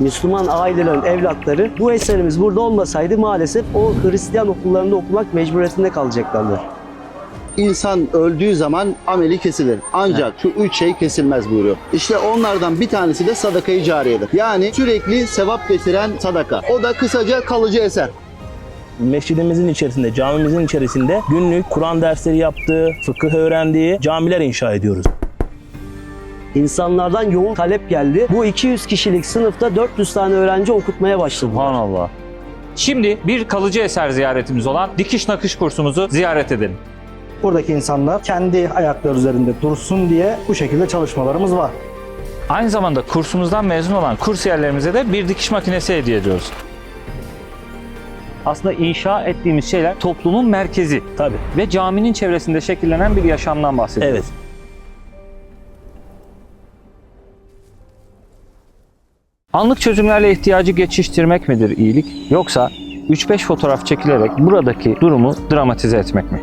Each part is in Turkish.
Müslüman ailelerin evlatları bu eserimiz burada olmasaydı maalesef o Hristiyan okullarında okumak mecburiyetinde kalacaklardır. İnsan öldüğü zaman ameli kesilir. Ancak şu üç şey kesilmez buyuruyor. İşte onlardan bir tanesi de sadakayı cariyedir. Yani sürekli sevap getiren sadaka. O da kısaca kalıcı eser. Mescidimizin içerisinde, camimizin içerisinde günlük Kur'an dersleri yaptığı, fıkıh öğrendiği camiler inşa ediyoruz. İnsanlardan yoğun talep geldi. Bu 200 kişilik sınıfta 400 tane öğrenci okutmaya başladı. Subhanallah. Şimdi bir kalıcı eser ziyaretimiz olan dikiş nakış kursumuzu ziyaret edelim. Buradaki insanlar kendi ayakları üzerinde dursun diye bu şekilde çalışmalarımız var. Aynı zamanda kursumuzdan mezun olan kursiyerlerimize de bir dikiş makinesi hediye ediyoruz. Aslında inşa ettiğimiz şeyler toplumun merkezi Tabii. ve caminin çevresinde şekillenen bir yaşamdan bahsediyoruz. Evet. Anlık çözümlerle ihtiyacı geçiştirmek midir iyilik yoksa 3-5 fotoğraf çekilerek buradaki durumu dramatize etmek mi?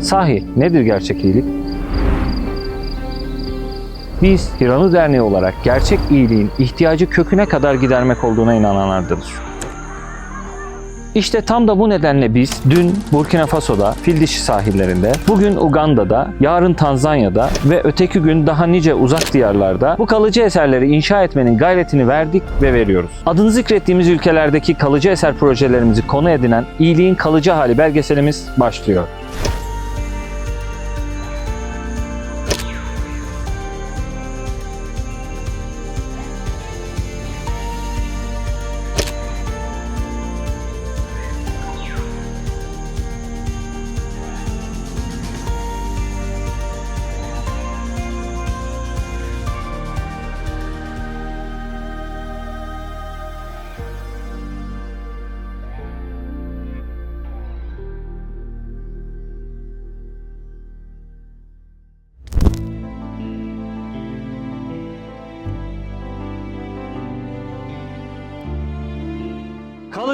Sahi nedir gerçek iyilik? Biz Hiranur Derneği olarak gerçek iyiliğin ihtiyacı köküne kadar gidermek olduğuna inananlardanız. İşte tam da bu nedenle biz dün Burkina Faso'da, Fildişi sahillerinde, bugün Uganda'da, yarın Tanzanya'da ve öteki gün daha nice uzak diyarlarda bu kalıcı eserleri inşa etmenin gayretini verdik ve veriyoruz. Adını zikrettiğimiz ülkelerdeki kalıcı eser projelerimizi konu edinen iyiliğin kalıcı hali belgeselimiz başlıyor.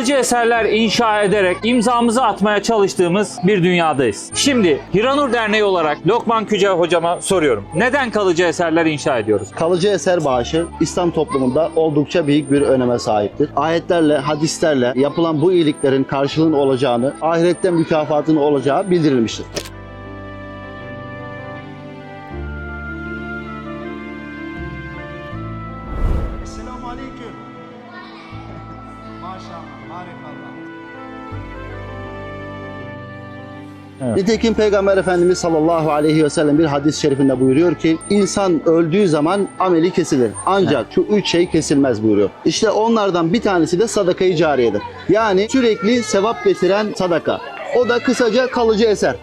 Kalıcı eserler inşa ederek imzamızı atmaya çalıştığımız bir dünyadayız. Şimdi Hiranur Derneği olarak Lokman Küce hocama soruyorum. Neden kalıcı eserler inşa ediyoruz? Kalıcı eser bağışı İslam toplumunda oldukça büyük bir öneme sahiptir. Ayetlerle, hadislerle yapılan bu iyiliklerin karşılığının olacağını, ahirette mükafatının olacağı bildirilmiştir. Esselamu Aleyküm. Maşallah, barakallah. Nitekim Peygamber Efendimiz sallallahu aleyhi ve sellem bir hadis-i şerifinde buyuruyor ki insan öldüğü zaman ameli kesilir. Ancak şu üç şey kesilmez buyuruyor. İşte onlardan bir tanesi de sadakayı cariyedir. Yani sürekli sevap getiren sadaka. O da kısaca kalıcı eser.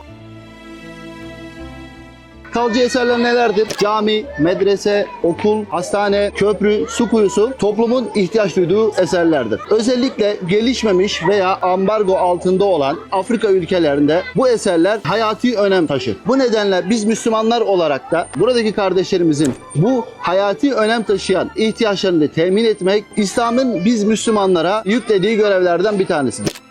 Kalıcı eserler nelerdir? Cami, medrese, okul, hastane, köprü, su kuyusu toplumun ihtiyaç duyduğu eserlerdir. Özellikle gelişmemiş veya ambargo altında olan Afrika ülkelerinde bu eserler hayati önem taşır. Bu nedenle biz Müslümanlar olarak da buradaki kardeşlerimizin bu hayati önem taşıyan ihtiyaçlarını temin etmek İslam'ın biz Müslümanlara yüklediği görevlerden bir tanesidir.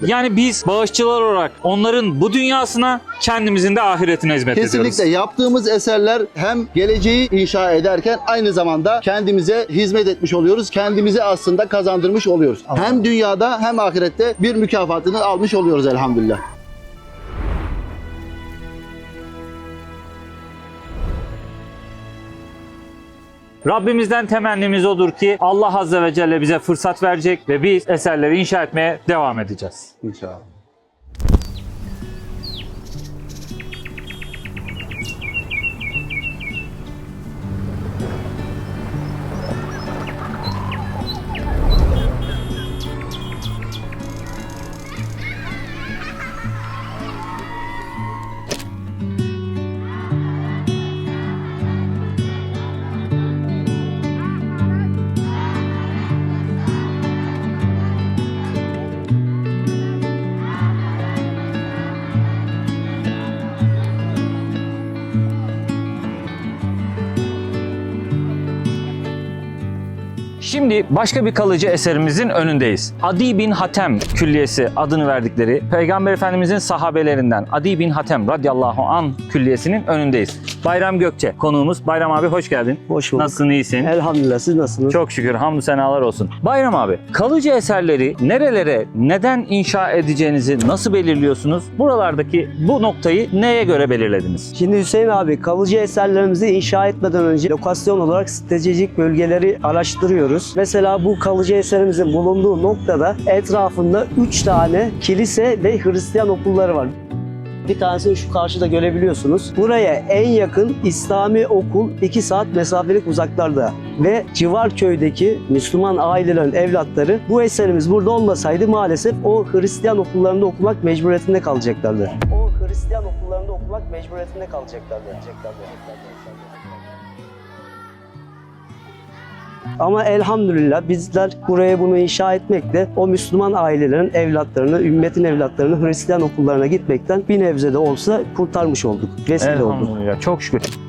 Yani biz bağışçılar olarak onların bu dünyasına kendimizin de ahiretine hizmet ediyoruz. Kesinlikle yaptığımız eserler hem geleceği inşa ederken aynı zamanda kendimize hizmet etmiş oluyoruz. Kendimize aslında kazandırmış oluyoruz. Hem dünyada hem ahirette bir mükafatını almış oluyoruz elhamdülillah. Rabbimizden temennimiz odur ki Allah Azze ve Celle bize fırsat verecek ve biz eserleri inşa etmeye devam edeceğiz. İnşallah. Şimdi başka bir kalıcı eserimizin önündeyiz. Adi bin Hatem Külliyesi adını verdikleri Peygamber Efendimizin sahabelerinden Adi bin Hatem radıyallahu an külliyesinin önündeyiz. Bayram Gökçe konuğumuz. Bayram abi hoş geldin. Hoş bulduk. Nasılsın iyisin? Elhamdülillah siz nasılsınız? Çok şükür hamdü senalar olsun. Bayram abi kalıcı eserleri nerelere neden inşa edeceğinizi nasıl belirliyorsunuz? Buralardaki bu noktayı neye göre belirlediniz? Şimdi Hüseyin abi kalıcı eserlerimizi inşa etmeden önce lokasyon olarak stratejik bölgeleri araştırıyoruz. Mesela bu kalıcı eserimizin bulunduğu noktada etrafında 3 tane kilise ve Hristiyan okulları var. Bir tanesini şu karşıda görebiliyorsunuz. Buraya en yakın İslami okul 2 saat mesafelik uzaklarda ve civar köydeki Müslüman ailelerin evlatları bu eserimiz burada olmasaydı maalesef o Hristiyan okullarında okumak mecburiyetinde kalacaklardı. O Hristiyan okullarında okumak mecburiyetinde kalacaklardı. Ama elhamdülillah bizler buraya bunu inşa etmekle o Müslüman ailelerin evlatlarını, ümmetin evlatlarını Hristiyan okullarına gitmekten bir nebze de olsa kurtarmış olduk. Vesile olduk. Çok şükür.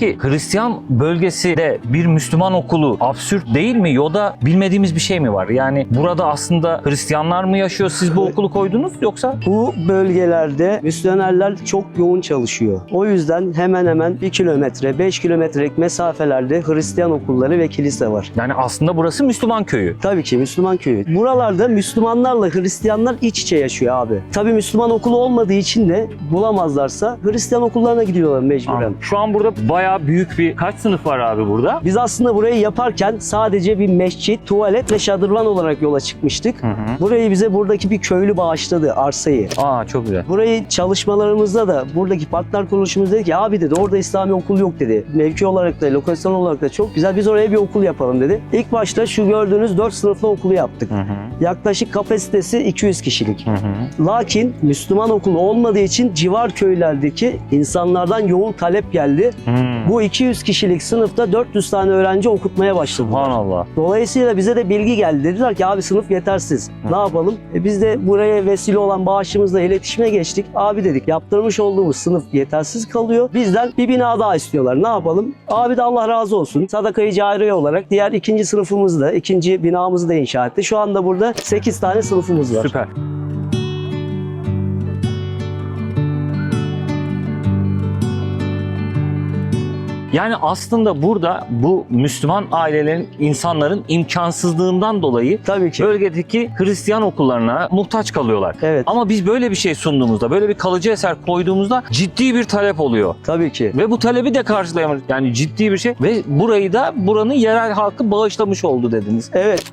Peki Hristiyan bölgesi de bir Müslüman okulu absürt değil mi? Yoda bilmediğimiz bir şey mi var? Yani burada aslında Hristiyanlar mı yaşıyor? Siz bu okulu koydunuz yoksa? Bu bölgelerde misyonerler çok yoğun çalışıyor. O yüzden hemen hemen 1 kilometre, 5 kilometrelik mesafelerde Hristiyan okulları ve kilise var. Yani aslında burası Müslüman köyü. Tabii ki Müslüman köyü. Buralarda Müslümanlarla Hristiyanlar iç içe yaşıyor abi. Tabii Müslüman okulu olmadığı için de bulamazlarsa Hristiyan okullarına gidiyorlar mecburen. Şu an burada bayağı büyük bir kaç sınıf var abi burada? Biz aslında burayı yaparken sadece bir mescit, tuvalet ve şadırvan olarak yola çıkmıştık. Hı hı. Burayı bize buradaki bir köylü bağışladı arsayı. Aa çok güzel. Burayı çalışmalarımızda da buradaki partner kuruluşumuz dedi ki abi dedi orada İslami okul yok dedi. Mevki olarak da lokasyon olarak da çok güzel biz oraya bir okul yapalım dedi. İlk başta şu gördüğünüz 4 sınıflı okulu yaptık. Hı hı. Yaklaşık kapasitesi 200 kişilik. Hı hı. Lakin Müslüman okulu olmadığı için civar köylerdeki insanlardan yoğun talep geldi. Hmm. Bu 200 kişilik sınıfta 400 tane öğrenci okutmaya başladılar. Subhanallah. Dolayısıyla bize de bilgi geldi. Dediler ki abi sınıf yetersiz. Ne yapalım? E biz de buraya vesile olan bağışımızla iletişime geçtik. Abi dedik yaptırmış olduğumuz sınıf yetersiz kalıyor. Bizden bir bina daha istiyorlar. Ne yapalım? Abi de Allah razı olsun. Sadakayı cariye olarak diğer ikinci sınıfımızı da, ikinci binamızı da inşa etti. Şu anda burada 8 tane sınıfımız var. Süper. Yani aslında burada bu Müslüman ailelerin, insanların imkansızlığından dolayı Tabii ki. bölgedeki Hristiyan okullarına muhtaç kalıyorlar. Evet. Ama biz böyle bir şey sunduğumuzda, böyle bir kalıcı eser koyduğumuzda ciddi bir talep oluyor. Tabii ki. Ve bu talebi de karşılayamıyoruz. Yani ciddi bir şey. Ve burayı da buranın yerel halkı bağışlamış oldu dediniz. Evet.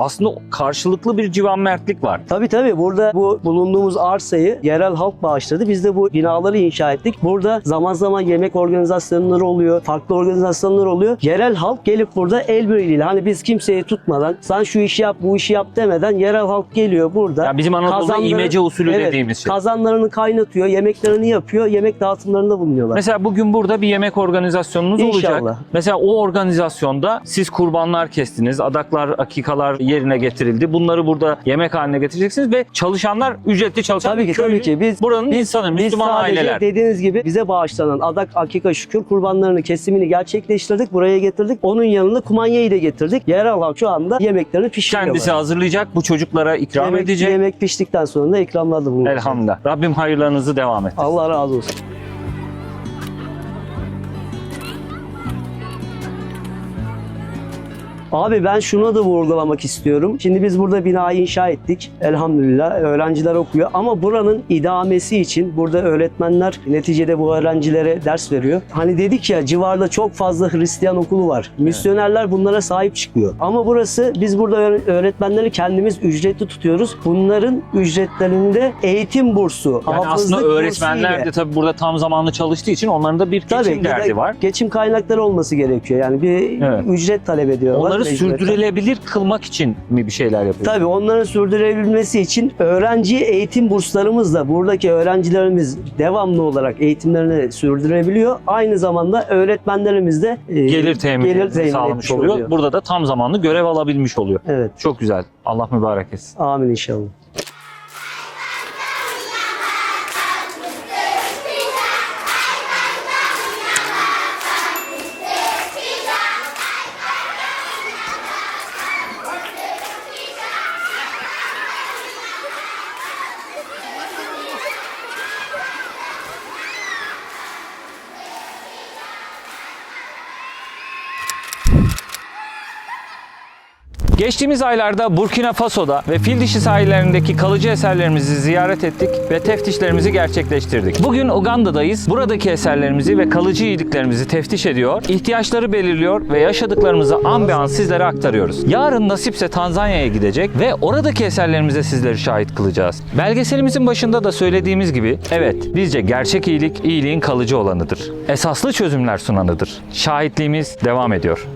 Aslında karşılıklı bir civanmertlik var. Tabii tabii burada bu bulunduğumuz arsayı yerel halk bağışladı. Biz de bu binaları inşa ettik. Burada zaman zaman yemek organizasyonları oluyor, farklı organizasyonlar oluyor. Yerel halk gelip burada el birliğiyle hani biz kimseyi tutmadan sen şu işi yap bu işi yap demeden yerel halk geliyor burada. Ya bizim Anadolu'da imece usulü Evet, dediğimiz şey. Kazanlarını kaynatıyor, yemeklerini yapıyor, yemek dağıtımlarında bulunuyorlar. Mesela bugün burada bir yemek organizasyonunuz İnşallah. olacak. Mesela o organizasyonda siz kurbanlar kestiniz, adaklar, akikalar yerine getirildi. Bunları burada yemek haline getireceksiniz ve çalışanlar ücretli çalışan Tabii ki köylü, tabii ki biz buranın biz, insanı, biz Müslüman sadece aileler. dediğiniz gibi bize bağışlanan adak, akika, şükür kurbanlarını kesimini gerçekleştirdik. Buraya getirdik. Onun yanında kumanyayı da getirdik. Yerel halk şu anda yemeklerini pişiriyorlar. Kendisi hazırlayacak, bu çocuklara ikram yemek, edecek. Yemek piştikten sonra da ikramlarda bulunacak. Elhamdülillah. Rabbim hayırlarınızı devam et. Allah razı olsun. Abi ben şuna da vurgulamak istiyorum. Şimdi biz burada binayı inşa ettik. Elhamdülillah öğrenciler okuyor. Ama buranın idamesi için burada öğretmenler neticede bu öğrencilere ders veriyor. Hani dedik ya civarda çok fazla Hristiyan okulu var. Misyonerler bunlara sahip çıkıyor. Ama burası biz burada öğre- öğretmenleri kendimiz ücretli tutuyoruz. Bunların ücretlerinde eğitim bursu, Yani aslında öğretmenler bursu de tabii burada tam zamanlı çalıştığı için onların da bir geçim Tabii derdi var. Geçim kaynakları olması gerekiyor. Yani bir Evet. ücret talep ediyorlar. Onları mecburiyetten. sürdürülebilir kılmak için mi bir şeyler yapıyor? Tabii onların sürdürebilmesi için öğrenci eğitim burslarımızla buradaki öğrencilerimiz devamlı olarak eğitimlerini sürdürebiliyor. Aynı zamanda öğretmenlerimiz de e, Gelir temin, gelir temin sağlamış etmiş oluyor. Burada da tam zamanlı görev alabilmiş oluyor. Evet. Çok güzel. Allah mübarek etsin. Amin inşallah. Geçtiğimiz aylarda Burkina Faso'da ve Fildişi sahillerindeki kalıcı eserlerimizi ziyaret ettik ve teftişlerimizi gerçekleştirdik. Bugün Uganda'dayız. Buradaki eserlerimizi ve kalıcı iyiliklerimizi teftiş ediyor, ihtiyaçları belirliyor ve yaşadıklarımızı an be an sizlere aktarıyoruz. Yarın nasipse Tanzanya'ya gidecek ve oradaki eserlerimize sizleri şahit kılacağız. Belgeselimizin başında da söylediğimiz gibi evet bizce gerçek iyilik iyiliğin kalıcı olanıdır. Esaslı çözümler sunanıdır. Şahitliğimiz devam ediyor.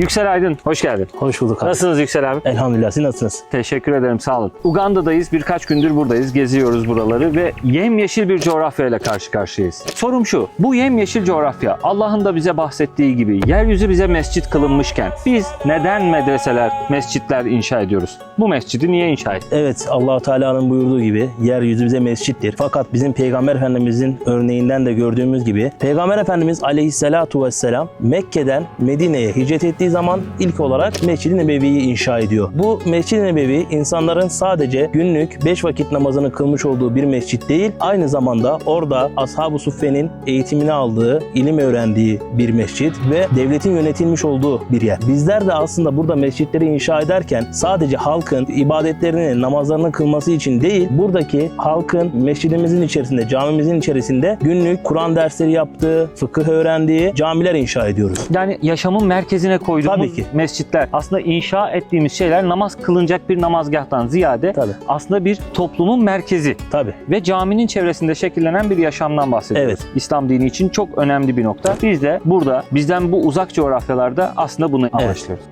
Yüksel Aydın, hoş geldin. Hoş bulduk abi. Nasılsınız Yüksel abi? Elhamdülillah siz nasılsınız? Teşekkür ederim, sağ olun. Uganda'dayız, birkaç gündür buradayız, geziyoruz buraları ve yemyeşil bir coğrafyayla karşı karşıyayız. Sorum şu, bu yemyeşil coğrafya Allah'ın da bize bahsettiği gibi yeryüzü bize mescit kılınmışken biz neden medreseler, mescitler inşa ediyoruz? Bu mescidi niye inşa ettik? Evet allah Teala'nın buyurduğu gibi yeryüzü bize mescittir. Fakat bizim Peygamber Efendimizin örneğinden de gördüğümüz gibi Peygamber Efendimiz aleyhissalatu vesselam Mekke'den Medine'ye hicret ettiği zaman ilk olarak Mescid-i Nebevi'yi inşa ediyor. Bu Mescid-i Nebevi insanların sadece günlük 5 vakit namazını kılmış olduğu bir mescit değil, aynı zamanda orada Ashab-ı Suffe'nin eğitimini aldığı, ilim öğrendiği bir mescit ve devletin yönetilmiş olduğu bir yer. Bizler de aslında burada mescitleri inşa ederken sadece halkın ibadetlerini, namazlarını kılması için değil, buradaki halkın mescidimizin içerisinde, camimizin içerisinde günlük Kur'an dersleri yaptığı, fıkıh öğrendiği camiler inşa ediyoruz. Yani yaşamın merkezine koyduğumuz Tabii ki. mescitler aslında inşa ettiğimiz şeyler namaz kılınacak bir namazgahtan ziyade Tabii. aslında bir toplumun merkezi. Tabii. ve caminin çevresinde şekillenen bir yaşamdan bahsediyoruz. Evet. İslam dini için çok önemli bir nokta. Biz de burada bizden bu uzak coğrafyalarda aslında bunu amaçlıyoruz.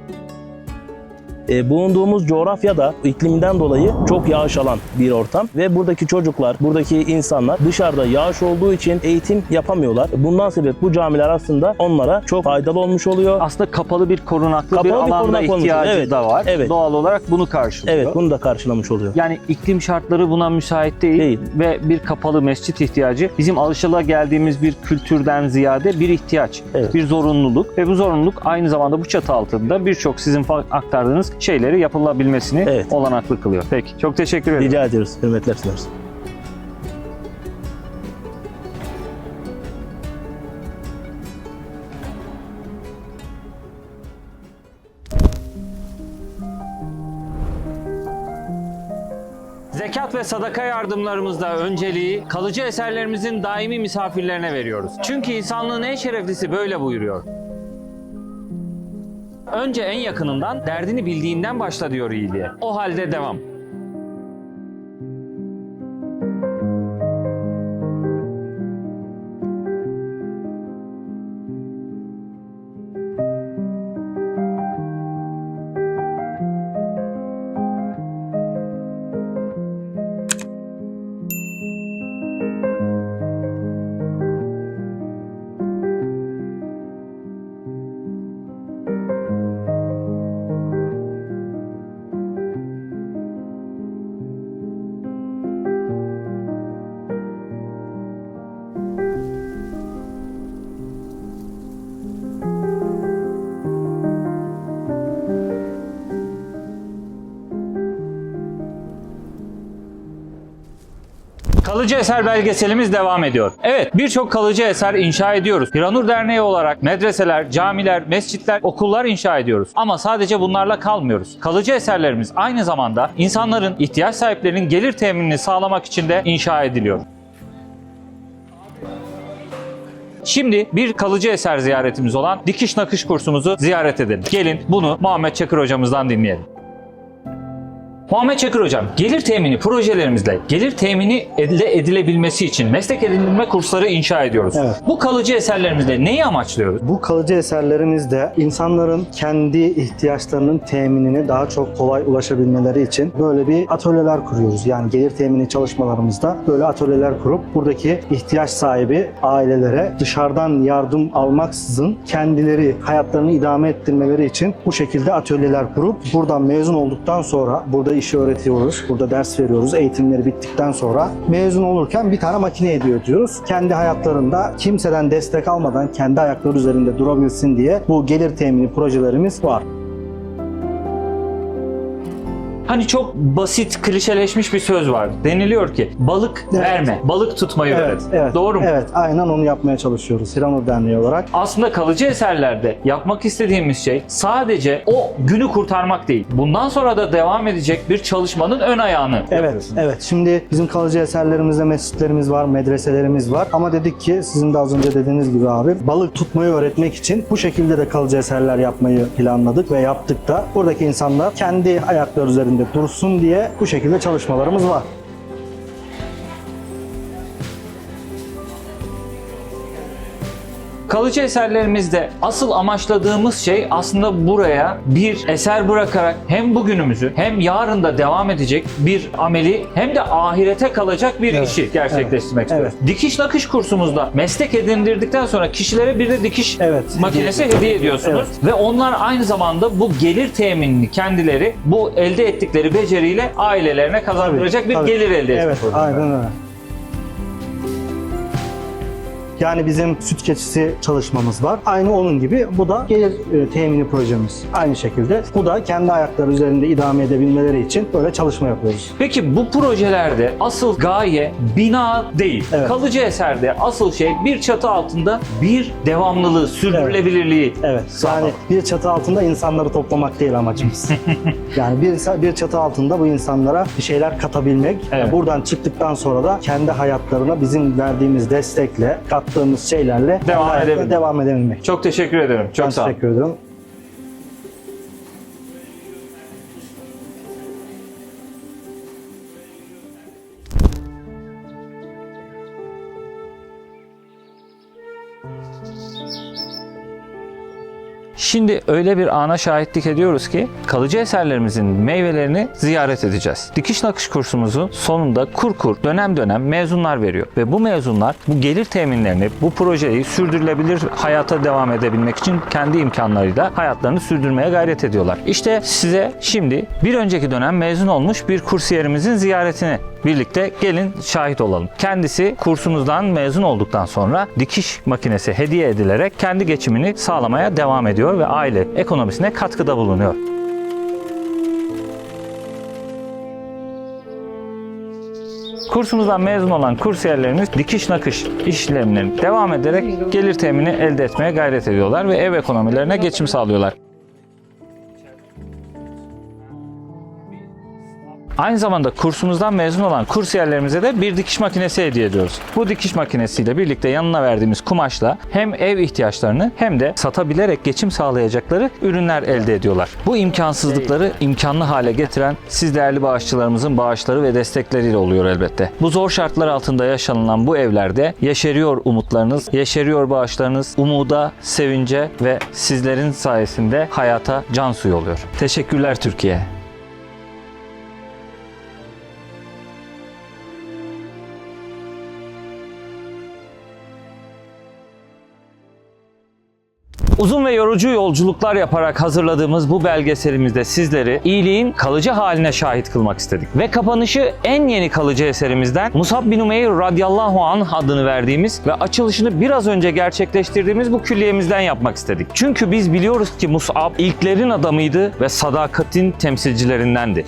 E, bulunduğumuz coğrafyada ikliminden dolayı çok yağış alan bir ortam ve buradaki çocuklar, buradaki insanlar dışarıda yağış olduğu için eğitim yapamıyorlar. Bundan sebep bu camiler aslında onlara çok faydalı olmuş oluyor. Aslında kapalı bir korunaklı Kapalı bir bir alanda korunak ihtiyacı Evet, da var. evet. Doğal olarak bunu karşılıyor. Evet, bunu da karşılamış oluyor. Yani iklim şartları buna müsait değil, Değil. ve bir kapalı mescit ihtiyacı bizim alışıla geldiğimiz bir kültürden ziyade bir ihtiyaç, Evet. bir zorunluluk ve bu zorunluluk aynı zamanda bu çatı altında birçok sizin aktardığınız şeyleri yapılabilmesini Evet. olanaklı kılıyor. Peki, çok teşekkür ederim. Rica ediyoruz. Hürmetler sunarız. Zekat ve sadaka yardımlarımızda önceliği kalıcı eserlerimizin daimi misafirlerine veriyoruz. Çünkü insanlığın en şereflisi böyle buyuruyor. Önce en yakınından, derdini bildiğinden başla diyor iyiliğe. O halde devam. Kalıcı eser belgeselimiz devam ediyor. Evet birçok kalıcı eser inşa ediyoruz. Hiranur Derneği olarak medreseler, camiler, mescitler, okullar inşa ediyoruz. Ama sadece bunlarla kalmıyoruz. Kalıcı eserlerimiz aynı zamanda insanların, ihtiyaç sahiplerinin gelir teminini sağlamak için de inşa ediliyor. Şimdi bir kalıcı eser ziyaretimiz olan dikiş nakış kursumuzu ziyaret edelim. Gelin bunu Muhammed Çakır hocamızdan dinleyelim. Muhammed Çakır Hocam, gelir temini projelerimizle gelir temini elde edilebilmesi için meslek edinilme kursları inşa ediyoruz. Evet. Bu kalıcı eserlerimizle neyi amaçlıyoruz? Bu kalıcı eserlerimizde insanların kendi ihtiyaçlarının teminini daha çok kolay ulaşabilmeleri için böyle bir atölyeler kuruyoruz. Yani gelir temini çalışmalarımızda böyle atölyeler kurup buradaki ihtiyaç sahibi ailelere dışarıdan yardım almaksızın kendileri hayatlarını idame ettirmeleri için bu şekilde atölyeler kurup buradan mezun olduktan sonra burada işi öğretiyoruz. Burada ders veriyoruz. Eğitimleri bittikten sonra mezun olurken bir tane makine hediye ediyoruz. Kendi hayatlarında kimseden destek almadan kendi ayakları üzerinde durabilsin diye bu gelir temini projelerimiz var. Hani çok basit, klişeleşmiş bir söz var. Deniliyor ki balık Evet. verme, balık tutmayı öğret. Doğru mu? Evet, aynen onu yapmaya çalışıyoruz Hiranur Derneği olarak. Aslında kalıcı eserlerde yapmak istediğimiz şey sadece o günü kurtarmak değil. Bundan sonra da devam edecek bir çalışmanın ön ayağını Evet, evet. Şimdi bizim kalıcı eserlerimizde mescitlerimiz var, medreselerimiz var. Ama dedik ki sizin de az önce dediğiniz gibi abi balık tutmayı öğretmek için bu şekilde de kalıcı eserler yapmayı planladık ve yaptık da. Buradaki insanlar kendi ayakları üzerinde dursun diye bu şekilde çalışmalarımız var. Kalıcı eserlerimizde asıl amaçladığımız şey aslında buraya bir eser bırakarak hem bugünümüzü hem yarın da devam edecek bir ameli hem de ahirete kalacak bir Evet, işi gerçekleştirmek evet, istiyoruz. Dikiş nakış kursumuzda meslek edindirdikten sonra kişilere bir de dikiş Evet, makinesi hediye- hediye ediyorsunuz. Ve onlar aynı zamanda bu gelir teminini kendileri bu elde ettikleri beceriyle ailelerine kazandıracak bir Tabii. gelir elde etmiş Evet, oluyorlar. aynen öyle. Yani bizim süt keçisi çalışmamız var. Aynı onun gibi bu da gelir e, temini projemiz. Aynı şekilde bu da kendi ayakları üzerinde idame edebilmeleri için böyle çalışma yapıyoruz. Peki bu projelerde asıl gaye bina değil. Evet. Kalıcı eserde asıl şey bir çatı altında bir devamlılığı, sürdürülebilirliği. Evet. Sağlam. Yani bir çatı altında insanları toplamak değil amacımız. yani bir bir çatı altında bu insanlara bir şeyler katabilmek. Evet. Buradan çıktıktan sonra da kendi hayatlarına bizim verdiğimiz destekle, kattığımız şeylerle Devam edebilmek. devam edebilmek. Çok teşekkür ederim. Çok Ben sağ olun. teşekkür ederim. Şimdi öyle bir ana şahitlik ediyoruz ki kalıcı eserlerimizin meyvelerini ziyaret edeceğiz. Dikiş nakış kursumuzun sonunda kur kur dönem dönem mezunlar veriyor. Ve bu mezunlar bu gelir teminlerini, bu projeyi sürdürülebilir hayata devam edebilmek için kendi imkanlarıyla hayatlarını sürdürmeye gayret ediyorlar. İşte size şimdi bir önceki dönem mezun olmuş bir kursiyerimizin ziyaretini birlikte gelin şahit olalım. Kendisi kursumuzdan mezun olduktan sonra dikiş makinesi hediye edilerek kendi geçimini sağlamaya devam ediyor ve aile ekonomisine katkıda bulunuyor. Kursumuzdan mezun olan kursiyerlerimiz dikiş nakış işlemlerini devam ederek gelir temini elde etmeye gayret ediyorlar ve ev ekonomilerine geçim sağlıyorlar. Aynı zamanda kursumuzdan mezun olan kursiyerlerimize de bir dikiş makinesi hediye ediyoruz. Bu dikiş makinesiyle birlikte yanına verdiğimiz kumaşla hem ev ihtiyaçlarını hem de satabilerek geçim sağlayacakları ürünler elde ediyorlar. Bu imkansızlıkları imkanlı hale getiren siz değerli bağışçılarımızın bağışları ve destekleriyle oluyor elbette. Bu zor şartlar altında yaşanılan bu evlerde yeşeriyor umutlarınız, yeşeriyor bağışlarınız, umuda, sevince ve sizlerin sayesinde hayata can suyu oluyor. Teşekkürler Türkiye. Uzun ve yorucu yolculuklar yaparak hazırladığımız bu belgeselimizde sizleri iyiliğin kalıcı haline şahit kılmak istedik. Ve kapanışı en yeni kalıcı eserimizden Musab bin Umeyr radıyallahu anh adını verdiğimiz ve açılışını biraz önce gerçekleştirdiğimiz bu külliyemizden yapmak istedik. Çünkü biz biliyoruz ki Musab ilklerin adamıydı ve sadakatin temsilcilerindendi.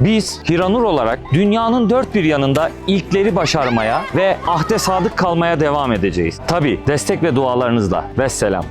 Biz Hiranur olarak dünyanın dört bir yanında ilkleri başarmaya ve ahde sadık kalmaya devam edeceğiz. Tabi destek ve dualarınızla. Vesselam.